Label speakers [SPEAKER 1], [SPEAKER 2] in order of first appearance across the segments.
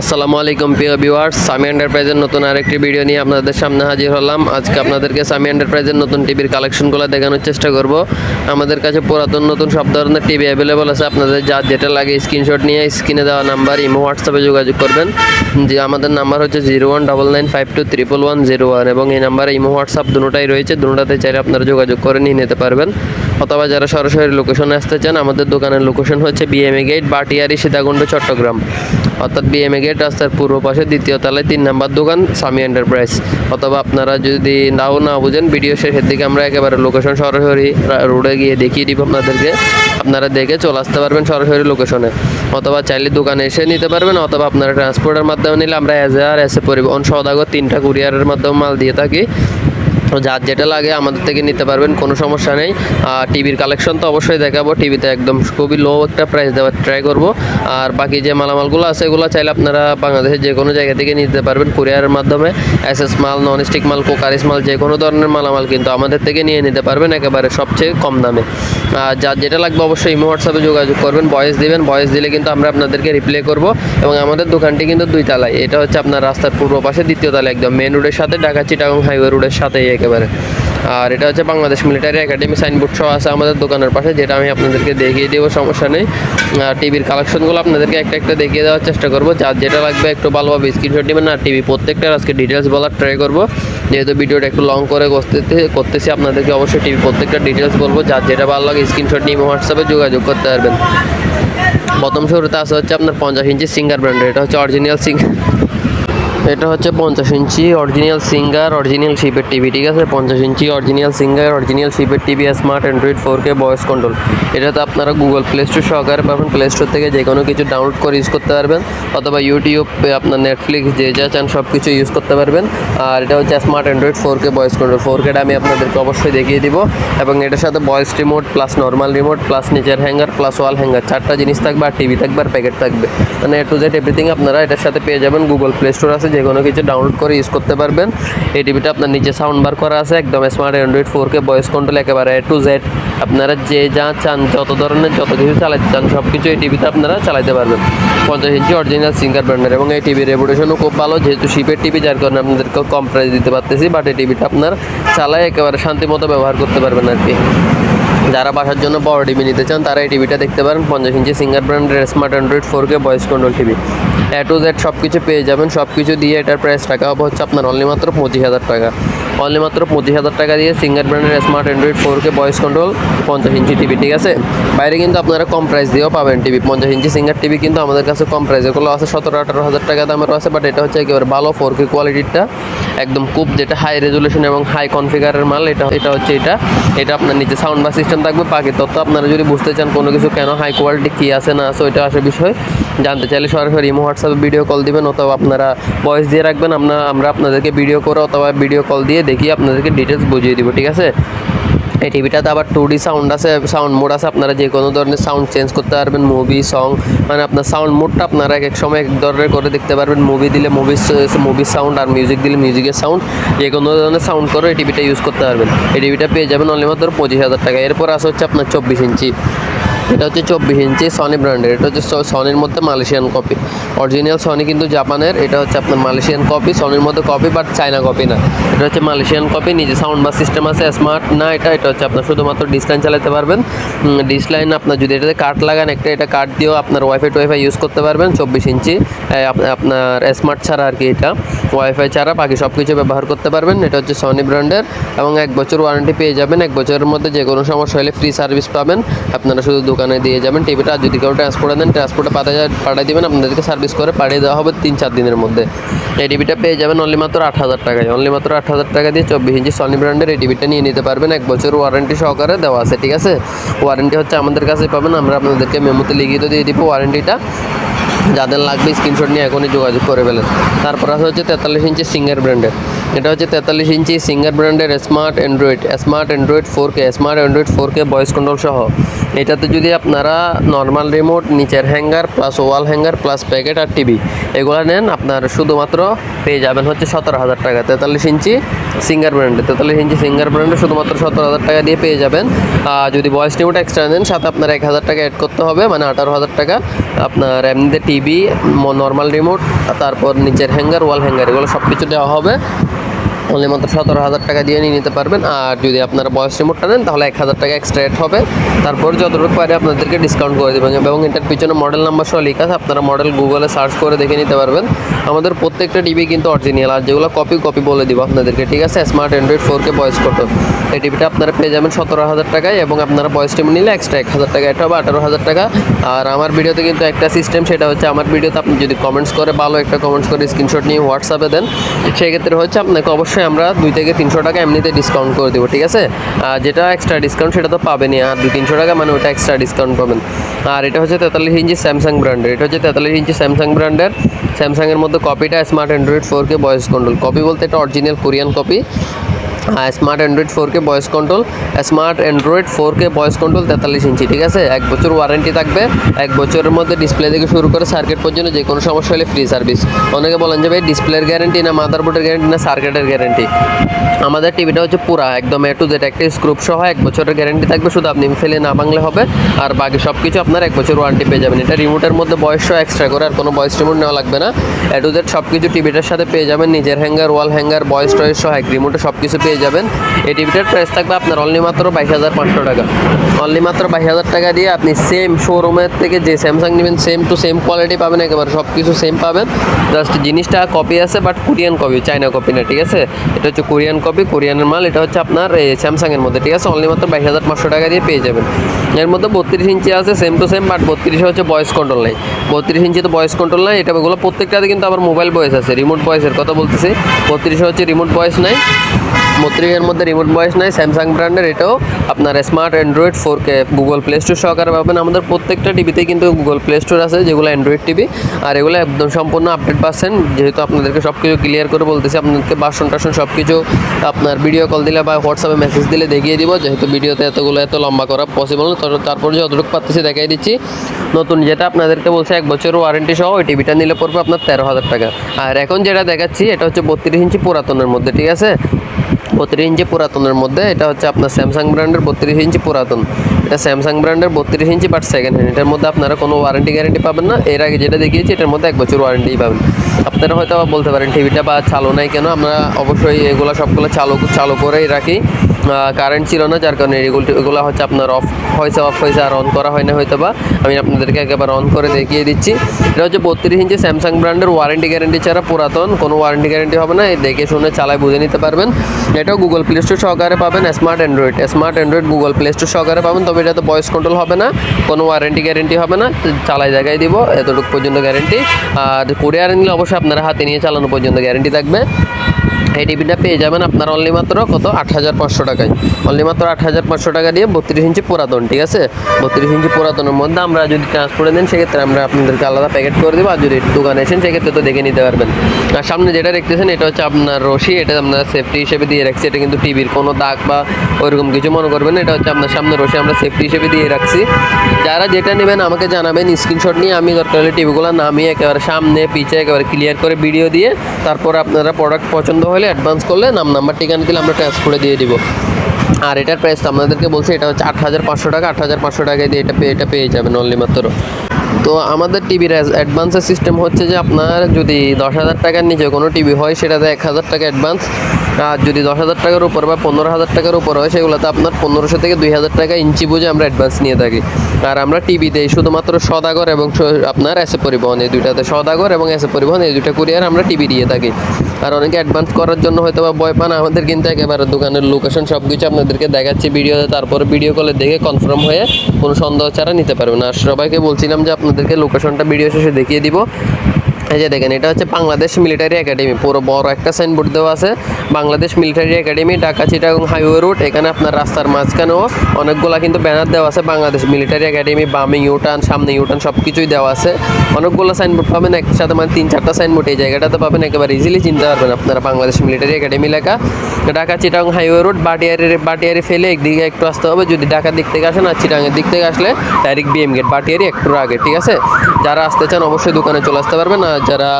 [SPEAKER 1] আসসালামু আলাইকুম, প্রিয় ভিউয়ার্স সামি এন্টারপ্রাইজের নতুন আরেকটি ভিডিও নিয়ে আপনাদের সামনে হাজির হলাম। আজকে আপনাদেরকে সামি এন্টারপ্রাইজের নতুন টিভির কালেকশনগুলো দেখানোর চেষ্টা করব। আমাদের কাছে পুরাতন, নতুন সব ধরনের টিভি অ্যাভেলেবল আছে। আপনাদের যা যেটা লাগে স্ক্রিনশট নিয়ে স্ক্রিনে দেওয়া নাম্বার ইমো হোয়াটসঅ্যাপে যোগাযোগ করবেন। যে আমাদের নাম্বার হচ্ছে zero one double nine five two triple one zero one এবং এই নাম্বারে ইমো হোয়াটসঅ্যাপ দুটোটাই রয়েছে। দুটোটাতে চাইলে আপনারা যোগাযোগ করে নিয়ে নিতে পারবেন। অথবা যারা সরাসরি লোকেশনে আসতে চান, আমাদের দোকানের লোকেশন হচ্ছে বিএমএ গেট বাটিয়ারি, সীতাকুণ্ড, চট্টগ্রাম। অর্থাৎ বিএমএ গেট রাস্তার পূর্ব পাশে দ্বিতীয় তলায় তিন নাম্বার দোকান সামি এন্টারপ্রাইজ। অথবা আপনারা যদি নাও না বুঝেন, ভিডিও শেষের দিকে আমরা একেবারে লোকেশন সরাসরি রোডে গিয়ে দেখিয়ে দিব আপনাদেরকে। আপনারা দেখে চলে আসতে পারবেন সরাসরি লোকেশনে অথবা চাইলে দোকানে এসে নিতে পারবেন, অথবা আপনারা ট্রান্সপোর্টের মাধ্যমে নিলে আমরা এজ আর এসে পরিবহন সদাগর তিনটা কুরিয়ারের মাধ্যমে মাল দিয়ে থাকি। তো যার যেটা লাগে আমাদের থেকে নিতে পারবেন, কোনো সমস্যা নেই। আর টিভির কালেকশন তো অবশ্যই দেখাবো, টিভিতে একদম খুবই লো একটা প্রাইস দেওয়ার ট্রাই করব। আর বাকি যে মালামালগুলো আছে, এগুলো চাইলে আপনারা বাংলাদেশের যে কোনো জায়গা থেকে নিতে পারবেন কুরিয়ারের মাধ্যমে। এস এস মাল নন স্টিক মাল, কোকারিস মাল, যে কোনো ধরনের মালামাল কিন্তু আমাদের থেকে নিয়ে নিতে পারবেন একেবারে সবচেয়ে কম দামে। আর যার যেটা লাগবে অবশ্যই ইমো, হোয়াটসঅ্যাপে যোগাযোগ করবেন ভয়েস দিবেন। ভয়েস দিলে কিন্তু আমরা আপনাদেরকে রিপ্লে করব। এবং আমাদের দোকানটি কিন্তু দুই তালায়, এটা হচ্ছে আপনার রাস্তার পূর্ব পাশে দ্বিতীয় তালায় একদম মেন রোডের সাথে ঢাকা চিটাগং হাইওয়ে রোডের সাথেই একেবারে। আর এটা হচ্ছে বাংলাদেশ মিলিটারি একাডেমি সাইনবোর্ড সহ আছে আমাদের দোকানের পাশে, যেটা আমি আপনাদেরকে দেখিয়ে দেবো, সমস্যা নেই। আর টিভির কালেকশনগুলো আপনাদেরকে একটা একটা দেখিয়ে দেওয়ার চেষ্টা করব। যার যেটা লাগবে একটু ভালোভাবে স্ক্রিনশট নেবেন, আর টিভি প্রত্যেকটার আজকে ডিটেলস বলার ট্রাই করব। যেহেতু ভিডিওটা একটু লং করে করতে করতেছি, আপনাদেরকে অবশ্যই টিভি প্রত্যেকটা ডিটেলস বলব। যার যেটা ভালো লাগে স্ক্রিনশট নিয়ে হোয়াটসঅ্যাপে যোগাযোগ করতে পারবেন। প্রথম শুরুতে আসা হচ্ছে আপনার পঞ্চাশ ইঞ্চি সিঙ্গার ব্র্যান্ডের এটা হচ্ছে অরিজিনাল সিং এটা হচ্ছে পঞ্চাশ ইঞ্চি অরিজিনাল সিঙ্গার অরিজিনাল শিপের টিভি ঠিক আছে? পঞ্চাশ inch original Singer original শিপের TV smart Android four K voice control এটাতে আপনারা গুগল প্লে স্টোর সহকারে পাবেন। প্লে স্টোর থেকে যে কোনো কিছু ডাউনলোড করে ইউজ করতে পারবেন। অথবা ইউটিউব আপনার নেটফ্লিক্স যে যা চান সব কিছু ইউজ করতে পারবেন। আর এটা হচ্ছে smart Android four K voice control four কেটা আমি আপনাদেরকে অবশ্যই দেখিয়ে দিব। এবং এটার সাথে voice remote plus normal remote plus নিচের হ্যাঙ্গার প্লাস ওয়াল হ্যাঙ্গার চারটা জিনিস থাকবে আর টিভি থাকবে আর প্যাকেট থাকবে। মানে এ টু জেড এভরিথিং আপনারা এটার সাথে পেয়ে যাবেন। গুগল প্লে স্টোর আছে যে কোনো কিছু ডাউনলোড করে ইউজ করতে পারবেন। এই টিভিটা আপনার নিচে সাউন্ড বার করা আছে, একদম smart Android four K voice control একেবারে এ টু জেড আপনারা যে যা চান, যত ধরনের, যত কিছু চালাতে চান সব কিছু এই টিভিতে আপনারা চালাতে পারবেন। পঞ্চাশ ইঞ্চি অরিজিনাল সিঙ্গার ব্র্যান্ডের এবং এই টিভির রেপুটেশনও খুব ভালো, যেহেতু শিপের টিভি যার কারণে আপনাদেরকে কম প্রাইস দিতে পারতেছি বাট এই টিভিটা আপনার চালায় একেবারে শান্তি মতো ব্যবহার করতে পারবেন আর কি। যারা বাসার জন্য বড় টিভি নিতে চান, তারা এই টিভিটা দেখতে পারেন। পঞ্চাশ ইঞ্চি সিঙ্গার ব্র্যান্ডের smart Android four K voice control TV. A to Z সব কিছু পেয়ে যাবেন। সব কিছু দিয়ে এটার প্রাইস টাকা হবে হচ্ছে আপনার অনলি মাত্র পঁচিশ হাজার টাকা। অনলি মাত্র পঁচিশ হাজার টাকা দিয়ে সিঙ্গার ব্র্যান্ডের smart Android four K voice control পঞ্চাশ ইঞ্চি টিভি ঠিক আছে? বাইরে কিন্তু আপনারা কম প্রাইস দিয়েও পাবেন টিভি পঞ্চাশ ইঞ্চি সিঙ্গার টিভি কিন্তু আমাদের কাছে কম প্রাইস এগুলো আছে সতেরো, আঠারো হাজার টাকা দামেরও আছে বাট এটা হচ্ছে একেবারে ভালো ফোর কে কোয়ালিটিটা একদম খুব যেটা হাই রেজুলেশন এবং হাই কনফিগারের মাল, এটা এটা হচ্ছে এটা। এটা আপনার নিচে সাউন্ড বা সিস্টেম থাকবে, বাকি তথ্য আপনারা যদি বুঝতে চান কোনো কিছু কেন হাই কোয়ালিটি কী আছে, না আছে, ওইটা আসে বিষয়। জানতে চাইলে সরাসরি ইমো, হোয়াটসঅ্যাপে ভিডিও কল দিবেন, অথবা আপনারা ভয়েস দিয়ে রাখবেন। আমরা আমরা আপনাদেরকে ভিডিও করে অথবা ভিডিও কল দিয়ে দেখিয়ে আপনাদেরকে ডিটেলস বুঝিয়ে দিব, ঠিক আছে? এই টিভিটাতে আবার টু ডি সাউন্ড আছে সাউন্ড মোড আছে, আপনারা যে কোনো ধরনের সাউন্ড চেঞ্জ করতে পারবেন মুভি সং মানে আপনার সাউন্ড মোডটা আপনারা এক এক সময় এক ধরনের করে দেখতে পারবেন মুভি দিলে মুভি মুভি সাউন্ড আর মিউজিক দিলে মিউজিকের সাউন্ড যে কোনো ধরনের সাউন্ড করে এই টিভিটা ইউজ করতে পারবেন। এই টিভিটা পেয়ে যাবেন অনলি মাত্র পঁচিশ হাজার টাকা। এরপর আসে হচ্ছে আপনার চব্বিশ ইঞ্চি। এটা হচ্ছে চব্বিশ ইঞ্চি সনি ব্র্যান্ডের এটা হচ্ছে সনির মধ্যে মালয়েশিয়ান কপি অরিজিনাল সনি কিন্তু জাপানের এটা হচ্ছে আপনার মালয়েশিয়ান কপি সনির মধ্যে কপি বাট চায়না কপি না। এটা হচ্ছে মালয়েশিয়ান কপি নিজে সাউন্ড বা সিস্টেম আছে স্মার্ট না এটা এটা হচ্ছে আপনার শুধুমাত্র ডিসলাইন চালাতে পারবেন। ডিসলাইন আপনার যদি এটাতে কার্ড লাগান, একটা এটা কার্ড দিয়েও আপনার ওয়াইফাই টোয়াইফাই ইউজ করতে পারবেন চব্বিশ ইঞ্চি। আপনার স্মার্ট ছাড়া আর কি এটা। ওয়াইফাই ছাড়া বাকি সব কিছু ব্যবহার করতে পারবেন। এটা হচ্ছে সনি ব্র্যান্ডের এবং এক বছর ওয়ারেন্টি পেয়ে যাবেন। এক বছরের মধ্যে যে কোনো সমস্যা হলে ফ্রি সার্ভিস পাবেন। আপনারা শুধু দোকানে দিয়ে যাবেন। টিভিটা যদি কেউ ট্রান্সপোর্টে দেন ট্রান্সপোর্টে পাঠিয়ে পাঠিয়ে দেবেন, আপনাদেরকে সার্ভিস করে পাঠিয়ে দেওয়া হবে তিন চার দিনের মধ্যে। এই টিভিটা পেয়ে যাবেন অনলি মাত্র আট হাজার টাকায়। অনলি মাত্র আট হাজার টাকা দিয়ে চব্বিশ ইঞ্চি সনি ব্র্যান্ডের এই টিভিটা নিয়ে নিতে পারবেন। এক বছর ওয়ারেন্টি সহকারে দেওয়া আছে, ঠিক আছে? ওয়ারেন্টি হচ্ছে আমাদের কাছে পাবেন, আমরা আপনাদেরকে মেমোতে লিখিত দিয়ে দিব ওয়ারেন্টিটা যাদের লাগবে স্ক্রিনশট নিয়ে এখনই যোগাযোগ করে ফেলেন। তারপর আছে হচ্ছে তেতাল্লিশ ইঞ্চি সিঙ্গার ব্র্যান্ডের এটা হচ্ছে তেতাল্লিশ ইঞ্চি সিঙ্গার ব্র্যান্ডের smart Android smart Android four K smart Android four K voice control সহ। এটাতে যদি আপনারা নর্মাল রিমোট নিচের hanger plus wall hanger plus packet আর টিভি এগুলো নেন, আপনার শুধুমাত্র পেয়ে যাবেন হচ্ছে সতেরো হাজার টাকা। তেতাল্লিশ ইঞ্চি সিঙ্গার ব্র্যান্ডে তেতাল্লিশ ইঞ্চি সিঙ্গার ব্র্যান্ডে শুধুমাত্র সতেরো হাজার টাকা দিয়ে পেয়ে যাবেন। আর যদি ভয়েস রিমোট এক্সট্রা নেন, সাথে আপনার এক হাজার টাকা অ্যাড করতে হবে মানে আঠারো হাজার টাকা। আপনার এমনিতে টিভি নর্মাল রিমোট তারপর নিচের হ্যাঙ্গার ওয়াল হ্যাঙ্গার এগুলো সব কিছু দেওয়া হবে। অনলি মাত্র সতেরো হাজার টাকা দিয়ে নিয়ে নিতে পারবেন। আর যদি আপনারা বয়স রিমোটটা নেন, তাহলে এক হাজার টাকা এক্সট্রা রেট হবে। তারপর যতটুকু পারে আপনাদেরকে ডিসকাউন্ট করে দেবেন এবং এটার পিছনে মডেল নাম্বার সহ লেখা আপনারা মডেল গুগলে সার্চ করে দেখে নিতে পারবেন। আমাদের প্রত্যেকটা টিভি কিন্তু অরিজিনাল আর যেগুলো কপি কপি বলে দিব আপনাদেরকে, ঠিক আছে? স্মার্ট অ্যান্ড্রয়েড ফোর কে বয়স কত এই টিভিটা আপনারা পেয়ে যাবেন সতেরো হাজার টাকায়, এবং আপনারা বয়স টিভি নিলে এক্সট্রা এক হাজার টাকা, এটা হবে আঠারো হাজার টাকা। আর আমার ভিডিওতে কিন্তু একটা সিস্টেম সেটা হচ্ছে আমার ভিডিওতে আপনি যদি কমেন্টস করে, ভালো একটা কমেন্টস করে স্ক্রিনশট নিয়ে হোয়াটসঅ্যাপে দেন, সেক্ষেত্রে হচ্ছে আপনাকে অবশ্যই আমরা দুই থেকে তিনশো টাকা এমনিতে ডিসকাউন্ট করে দেবো, ঠিক আছে? আর যেটা এক্সট্রা ডিসকাউন্ট সেটা তো পাবেনই, আর দু তিনশো টাকা মানে ওটা এক্সট্রা ডিসকাউন্ট পাবেন। আর এটা হচ্ছে তেতাল্লিশ ইঞ্চি স্যামসাং ব্র্যান্ডের, এটা হচ্ছে তেতাল্লিশ ইঞ্চি স্যামসাং ব্র্যান্ডের। স্যামসাংয়ের মধ্যে কপিটা smart Android four K voice control copy বলতে এটা original Korean copy smart Android four K voice control smart Android four K voice control তেতাল্লিশ ইঞ্চি ঠিক আছে? এক বছর ওয়ারেন্টি থাকবে, এক বছরের মধ্যে ডিসপ্লে থেকে শুরু করে সার্কিট পর্যন্ত যে কোনো সমস্যা হলে ফ্রি সার্ভিস অনেকে বলেন যে, ভাই ডিসপ্লের গ্যারেন্টি না মাদারবোর্ডের গ্যারেন্টি না সার্কিটের গ্যারেন্টি আমাদের টিভিটা হচ্ছে পুরা, একদম এ টু জেড একটা স্ক্রুপ সহ এক বছরের গ্যারেন্টি থাকবে, শুধু আপনি ফেলে না বাংলে হবে, আর বাকি সব কিছু আপনার এক বছর ওয়ারেন্টি পেয়ে যাবেন। এটা রিমোটের মধ্যে বয়স এক্সট্রা করে, আর কোনো বয়স রিমোট নেওয়া লাগবে না। এ টু জেড সব কিছু টিভিটার সাথে পেয়ে যাবেন, নিজের হ্যাঙ্গার ওয়াল হ্যাঙ্গার বয়স টয়েস সহ এক রিমোটে সব কিছু পেয়ে যাবেন। এই টিভিটার প্রাইস থাকবে আপনার অনলি মাত্র বাইশ হাজার পাঁচশো টাকা। অনলি মাত্র বাইশ হাজার টাকা দিয়ে আপনি সেম শোরুমের থেকে যে স্যামসাং নেবেন সেম টু সেম কোয়ালিটি পাবেন, একেবারে সব কিছু সেম পাবেন। জাস্ট জিনিসটা কপি আছে but Korean copy China copy না, ঠিক আছে? এটা হচ্ছে কোরিয়ান কপি কোরিয়ানের মাল, এটা হচ্ছে আপনার স্যামসাংয়ের মধ্যে, ঠিক আছে? অনলি মাত্র বাইশ হাজার পাঁচশো টাকা দিয়ে পেয়ে যাবেন। এর মধ্যে বত্রিশ ইঞ্চি আছে সেম টু সেম বাট বত্রিশে হচ্ছে ভয়েস কন্ট্রোল নাই বত্রিশ ইঞ্চি তো ভয়েস কন্ট্রোল নাই এটা ওগুলো প্রত্যেকটাতে কিন্তু আবার মোবাইল ভয়েস আছে রিমোট ভয়েসের কথা বলতেছি। বত্রিশে হচ্ছে রিমোট ভয়েস নাই। বত্রিশের মধ্যে রিমোট ভয়েস নাই স্যামসাং ব্র্যান্ডের এটাও। আপনার smart Android four K Google play store সহকারে পাবেন। আমাদের প্রত্যেকটা টিভিতে কিন্তু গুগল প্লে স্টোর আছে, যেগুলো অ্যান্ড্রয়েড টিভি আর এগুলো একদম সম্পূর্ণ আপডেট পাচ্ছেন। যেহেতু আপনাদেরকে সব কিছু ক্লিয়ার করে বলতেছি, আপনাদেরকে বাসন টাসন সব কিছু আপনার ভিডিও কল দিলে বা হোয়াটসঅ্যাপে মেসেজ দিলে দেখিয়ে দিব। যেহেতু ভিডিওতে এতগুলো, এত লম্বা করা পসিবল না তারপর যতটুকু পাচ্ছি দেখাই দিচ্ছি। নতুন যেটা আপনাদেরকে বলছে, এক বছর ওয়ারেন্টি সহ, ওই টিভিটা নিলে পড়বে আপনার তেরো হাজার টাকা। আর এখন যেটা দেখাচ্ছি, এটা হচ্ছে বত্রিশ ইঞ্চি পুরাতনের মধ্যে, ঠিক আছে? বত্রিশ ইঞ্চি পুরাতনের মধ্যে, এটা হচ্ছে আপনার স্যামসাং ব্র্যান্ডের বত্রিশ ইঞ্চি পুরাতন। এটা স্যামসাং ব্র্যান্ডের বত্রিশ ইঞ্চি বাট সেকেন্ড হ্যান্ড এটার মধ্যে আপনারা কোনো ওয়ারেন্টি গ্যারেন্টি পাবেন না। এর আগে যেটা দেখিয়েছি, এটার মধ্যে এক বছর ওয়ারেন্টি পাবেন। আপনারা হয়তো বলতে পারেন, টিভিটা বা চালু নাই কেন? আমরা অবশ্যই এগুলো সবগুলো চালু চালু করেই রাখি। কারেন্ট ছিল না, যার কারণে এগুলো হচ্ছে আপনার অফ হয়েছে অফ হয়েছে আর অন করা হয় না হয়তো বা আমি আপনাদেরকে একেবারে অন করে দেখিয়ে দিচ্ছি। এটা হচ্ছে বত্রিশ ইঞ্চি স্যামসাং ব্র্যান্ডের ওয়ারেন্টি গ্যারেন্টি ছাড়া পুরাতন। কোনো ওয়ারেন্টি গ্যারেন্টি হবে না দেখে শুনে চালায় বুঝে নিতে পারবেন। এটাও গুগল প্লে স্টোর সহকারে পাবেন smart Android smart Android Google play store সহকারে পাবেন, তবে এটা তো ভয়েস কন্ট্রোল হবে না, কোনো ওয়ারেন্টি গ্যারেন্টি হবে না। তো চালাই জায়গায় দিব, এতটুকু পর্যন্ত গ্যারেন্টি আর কুরিয়ার নিলে অবশ্যই আপনারা হাতে নিয়ে চালানো পর্যন্ত গ্যারেন্টি থাকবে। এই টিভিটা পেয়ে যাবেন আপনার অনলি মাত্র কত? আট হাজার পাঁচশো টাকায়। অনলি মাত্র আট হাজার পাঁচশো টাকা দিয়ে বত্রিশ ইঞ্চি পুরাতন, ঠিক আছে? বত্রিশ ইঞ্চি পুরাতনের মধ্যে আমরা যদি ট্রান্সপোর্টে দেন, সেক্ষেত্রে আমরা আপনাদেরকে আলাদা প্যাকেট করে দেবো। আর যদি দোকানে এসেন সেক্ষেত্রে তো দেখে নিতে পারবেন। আর সামনে যেটা দেখতেছেন, এটা হচ্ছে আপনার রশি। এটা আপনার সেফটি হিসেবে দিয়ে রাখছি। এটা কিন্তু টিভির কোনো দাগ বা ওইরকম কিছু মনে করবেন। এটা হচ্ছে আপনার সামনে রশি, আমরা সেফটি হিসেবে দিয়ে রাখছি। যারা যেটা নেবেন, আমাকে জানাবেন। স্ক্রিনশট নিয়ে আমি দরকার হলে টিভিগুলো নামিয়ে একেবারে সামনে, পিছে একেবারে ক্লিয়ার করে ভিডিও দিয়ে, তারপর আপনারা প্রোডাক্ট পছন্দ হলে অ্যাডভান্স করলে নাম নাম্বার ঠিকানা দিলে আমরা ট্রান্সফারে দিয়ে দিব। আর এটার প্রাইস আপনাদেরকে বলছি, এটা হচ্ছে আট হাজার পাঁচশো টাকা, আট হাজার পাঁচশো টাকায় দিয়ে এটা পেয়ে এটা পেয়ে যাবেন অনলি মাত্র। তো আমাদের টিভির অ্যাডভান্সের সিস্টেম হচ্ছে যে আপনার যদি দশ হাজার টাকার নিচে কোনো টিভি হয়, সেটাতে এক হাজার টাকা অ্যাডভান্স আর যদি দশ হাজার টাকার উপর বা পনেরো হাজার টাকার উপর হয়, সেগুলোতে আপনার পনেরোশো থেকে দুই হাজার টাকা ইঞ্চি বুঝে আমরা অ্যাডভান্স নিয়ে থাকি। আর আমরা টিভি শুধুমাত্র সদাগর এবং আপনার এসে পরিবহন, এই দুইটাতে সদাগর এবং এসে পরিবহন, এই দুইটা কুরিয়ার আমরা টিভি দিয়ে থাকি। আর অনেকে অ্যাডভান্স করার জন্য হয়তো বা ভয় পান, আমাদের কিন্তু একেবারে দোকানের লোকেশন সব কিছু আপনাদেরকে দেখাচ্ছি ভিডিওতে, তারপর ভিডিও কলে দেখে কনফার্ম হয়ে কোনো সন্দেহ ছাড়া নিতে পারবেন। আর সবাইকে বলছিলাম যে আপনাদেরকে লোকেশনটা ভিডিও শেষে দেখিয়ে দিব। এই যে দেখেন, এটা হচ্ছে বাংলাদেশ মিলিটারি একাডেমি পুরো বড় একটা সাইনবোর্ড দেওয়া আছে। Bangladesh Military Academy Dhaka Chittagong highway route এখানে আপনার রাস্তার মাঝখানেও অনেকগুলা কিন্তু ব্যানার দেওয়া আছে। বাংলাদেশ মিলিটারি একাডেমি বামে ইউটার্ন সামনে ইউটার্ন সব কিছুই দেওয়া আছে। অনেকগুলো সাইনবোর্ড পাবেন, একসাথে মানে তিন চারটা সাইনবোর্ড এই জায়গাটাতে পাবেন। একেবারে ইজিলি চিনতে পারবেন আপনারা বাংলাদেশ মিলিটারি একাডেমি লেখা। ঢাকা চিটাগং হাইওয়ে রোড বাটিয়ারি বাটিয়ারি ফেলে একদিকে একটু আসতে হবে। যদি ঢাকার দিক থেকে আসেন আর চিটাঙের দিক থেকে আসলে ডাইরেক্ট বিএম গেট বাটিয়ারি একটু আগে, ঠিক আছে? যারা আসতে চান অবশ্যই দোকানে চলে আসতে পারবেন। আর যারা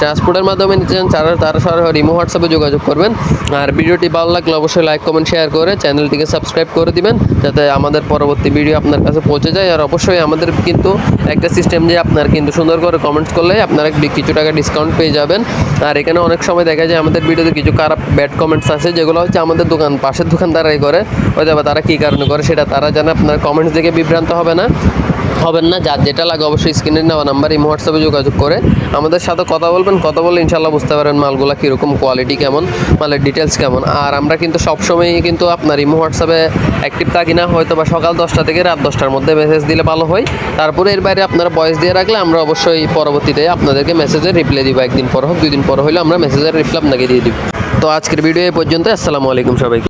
[SPEAKER 1] ট্রান্সপোর্টের মাধ্যমে নিতে চান, তারা তারা সরাসরি ইমো হোয়াটসঅ্যাপে যোগাযোগ করবেন। আর ভিডিওটি ভালো লাগলে অবশ্যই লাইক কমেন্ট শেয়ার করে চ্যানেলটিকে সাবস্ক্রাইব করে দিবেন, যাতে আমাদের পরবর্তী ভিডিও আপনার কাছে পৌঁছে যায়। আর অবশ্যই আমাদের কিন্তু একটা সিস্টেম যে আপনার কিন্তু সুন্দর করে কমেন্টস করলে আপনারা কিছু টাকা ডিসকাউন্ট পেয়ে যাবেন। আর এখানে অনেক সময় দেখা যায় আমাদের ভিডিওতে কিছু খারাপ ব্যাড কমেন্টস আছে যেগুলো হচ্ছে আমাদের দোকান, পাশের দোকানদারাই করে। হয়তো তারা কী কারণে করে সেটা তারা জানে, আপনার কমেন্টস দেখে বিভ্রান্ত হবে না। হবেন না, যার যেটা লাগে অবশ্যই স্ক্রিনে নেওয়া নাম্বার এই হোয়াটসঅ্যাপে যোগাযোগ করে। আমাদের সাথে কথা বলবেন, কথা বলে ইনশাল্লাহ বুঝতে পারবেন মালগুলা কীরকম কোয়ালিটি কেমন, মালের ডিটেলস কেমন। আর আমরা কিন্তু সবসময়ই কিন্তু আপনার ইমো হোয়াটসঅ্যাপে অ্যাক্টিভ থাকি না হয়তো বা সকাল দশটা থেকে রাত দশটার মধ্যে মেসেজ দিলে ভালো হয়। তারপরে এর বাইরে আপনারা ভয়েস দিয়ে রাখলে আমরা অবশ্যই পরবর্তীতে আপনাদেরকে মেসেজের রিপ্লাই দিব, একদিন পর হোক, দুই দিন পর হলে আমরা মেসেজের রিপ্লাই আপনাকে দিয়ে দিব। তো আজকের ভিডিও এই পর্যন্ত, আসসালামু আলাইকুম সবাইকে।